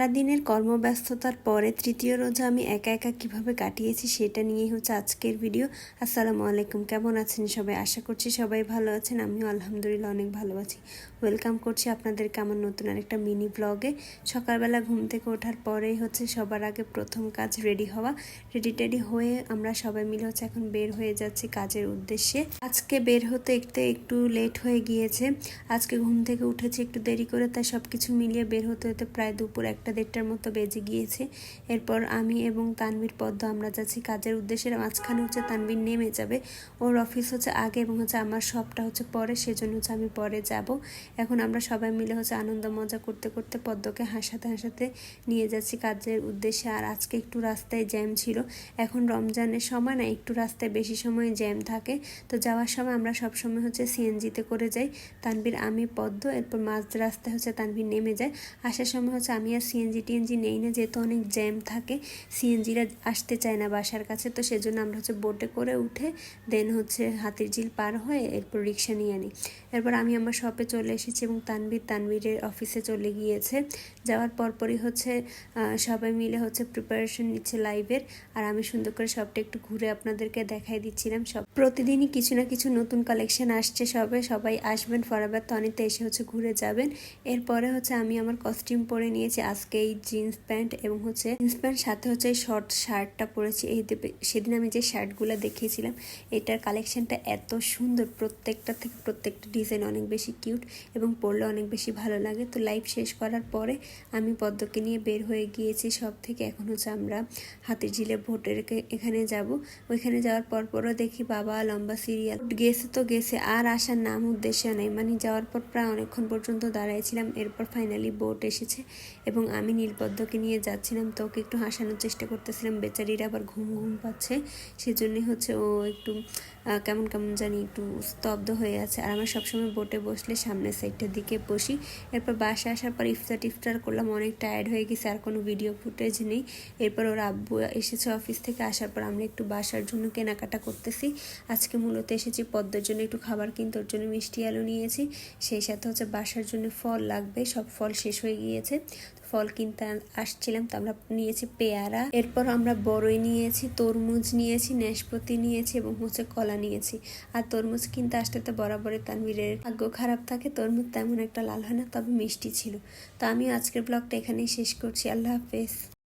সারাদিনের কর্মব্যস্ততার পরে তৃতীয় রোজা আমি একা একা কীভাবে কাটিয়েছি সেটা নিয়েই হচ্ছে আজকের ভিডিও। আসসালামু আলাইকুম, কেমন আছেন সবাই? আশা করছি সবাই ভালো আছেন, আমিও আলহামদুলিল্লাহ অনেক ভালো আছি। ওয়েলকাম করছি আপনাদেরকে আমার নতুন আরেকটা মিনি ব্লগে সকালবেলা ঘুম থেকে ওঠার পরেই হচ্ছে সবার আগে প্রথম কাজ রেডি হওয়া। রেডি টেডি হয়ে আমরা সবাই মিলে হচ্ছে এখন বের হয়ে যাচ্ছি কাজের উদ্দেশ্যে। আজকে বের হতে একটু একটু লেট হয়ে গিয়েছে। আজকে ঘুম থেকে উঠেছি একটু দেরি করে, তাই সব কিছু মিলিয়ে বের হতে হতে প্রায় দুপুর একটা দেড়টার মতো বেজে গিয়েছে। এরপর আমি এবং তানবীর পদ্ম আমরা যাচ্ছি কাজের উদ্দেশ্যে মাঝখানে হচ্ছে তানবীর নেমে যাবে। ওর অফিস হচ্ছে আগে এবং হচ্ছে আমার সবটা হচ্ছে পরে, সেজন্য হচ্ছে আমি পরে যাব। এখন আমরা সবাই মিলে হচ্ছে আনন্দ মজা করতে করতে পদ্মকে হাসাতে হাসাতে নিয়ে যাচ্ছি কাজের উদ্দেশ্যে। আর আজকে একটু রাস্তায় জ্যাম ছিল। এখন রমজানের সময় না, একটু রাস্তায় বেশি সময় জ্যাম থাকে। তো যাওয়ার সময় আমরা সব সময় হচ্ছে সিএনজিতে করে যাই। তানবীর আমি, পদ্ম, এরপর মাঝ রাস্তায় হচ্ছে তানবীর নেমে যায়। আসার সময় হচ্ছে আমি আর সিএনজি টিএনজি নেই না, যেহেতু অনেক জ্যাম থাকে সিএনজিরা আসতে চায় না বাসার কাছে, তো সেজন্য আমরা হচ্ছে বোটে করে উঠে দেন হচ্ছে হাতির ঝিল পার হয়ে এরপর রিক্সা নিয়ে আনি। এরপর আমি আমার শপে চলে এসেছি এবং তানবীর তানবীরের অফিসে চলে গিয়েছে। যাওয়ার পরপরই হচ্ছে সবাই মিলে হচ্ছে প্রিপারেশন নিচ্ছে লাইভের আর আমি সুন্দর করে সবটা একটু ঘুরে আপনাদেরকে দেখাই দিচ্ছিলাম। সব প্রতিদিনই কিছু না কিছু নতুন কালেকশন আসছে সবে, সবাই আসবেন, ফরাবার তনিতে এসে হচ্ছে ঘুরে যাবেন। এরপরে হচ্ছে আমি আমার কস্টিউম পরে নিয়েছি আজকে এই জিন্স প্যান্ট এবং হচ্ছে জিন্স প্যান্ট, সাথে হচ্ছে এই শর্ট শার্টটা পরেছি। এই সেদিন আমি যে শার্টগুলো দেখিয়েছিলাম, এটার কালেকশনটা এত সুন্দর। প্রত্যেকটা থেকে প্রত্যেকটা ডিজাইন অনেক বেশি কিউট এবং পরলে অনেক বেশি ভালো লাগে। তো লাইভ শেষ করার পরে আমি পদ্মকে নিয়ে বের হয়ে গিয়েছি সব থেকে। এখন হচ্ছে আমরা হাতির ঝিলে ভোটের এখানে যাব। ওইখানে যাওয়ার পর পরও দেখি বাবা লম্বা সিরিয়াল। গেছে তো গেছে, আর আসার নাম উদ্দেশ্য নেই। মানে যাওয়ার পর প্রায় অনেকক্ষণ পর্যন্ত দাঁড়াইছিলাম। এরপর ফাইনালি বোট এসেছে এবং আমি নীলপদ্মকে নিয়ে যাচ্ছিলাম, তো ওকে একটু হাসানোর চেষ্টা করতেছিলাম। বেচারিরা আবার ঘুম ঘুম পাচ্ছে। সেজন্যই হচ্ছে ও একটু কেমন কেমন জানি একটু স্তব্ধ হয়ে আছে। আর আমরা সবসময় বোটে বসলে সামনের সাইডটার দিকে বসি। এরপর বাসা আসার পর ইফতার টিফতার করলাম, অনেক টায়ার্ড হয়ে গেছে, আর কোনো ভিডিও ফুটেজ নেই। এরপর ওর আব্বু এসেছে অফিস থেকে, আসার পর আমরা একটু বাসার জন্য কেনাকাটা করতেছি। আজকে মূলত এসেছি পদ্মের জন্য একটু খাবার কিনতে, ওর জন্য মিষ্টি আলু নিয়েছি। সেই সাথে হচ্ছে বাসার জন্য ফল লাগবে, সব ফল শেষ হয়ে গিয়েছে। ফল কিনতে আসছিলাম, তো আমরা নিয়েছি পেয়ারা। এরপর আমরা বড়ই নিয়েছি, তরমুজ নিয়েছি, নাশপাতি নিয়েছি এবং হচ্ছে কলা নিয়েছি আর তরমুজ কিনতে আসতে তো বরাবরই তানভীরের ভাগ্য খারাপ থাকে, তরমুজ তেমন একটা লাল হয় না, তবে মিষ্টি ছিল। তো আমি আজকের ব্লগটা এখানেই শেষ করছি। আল্লাহ হাফেজ।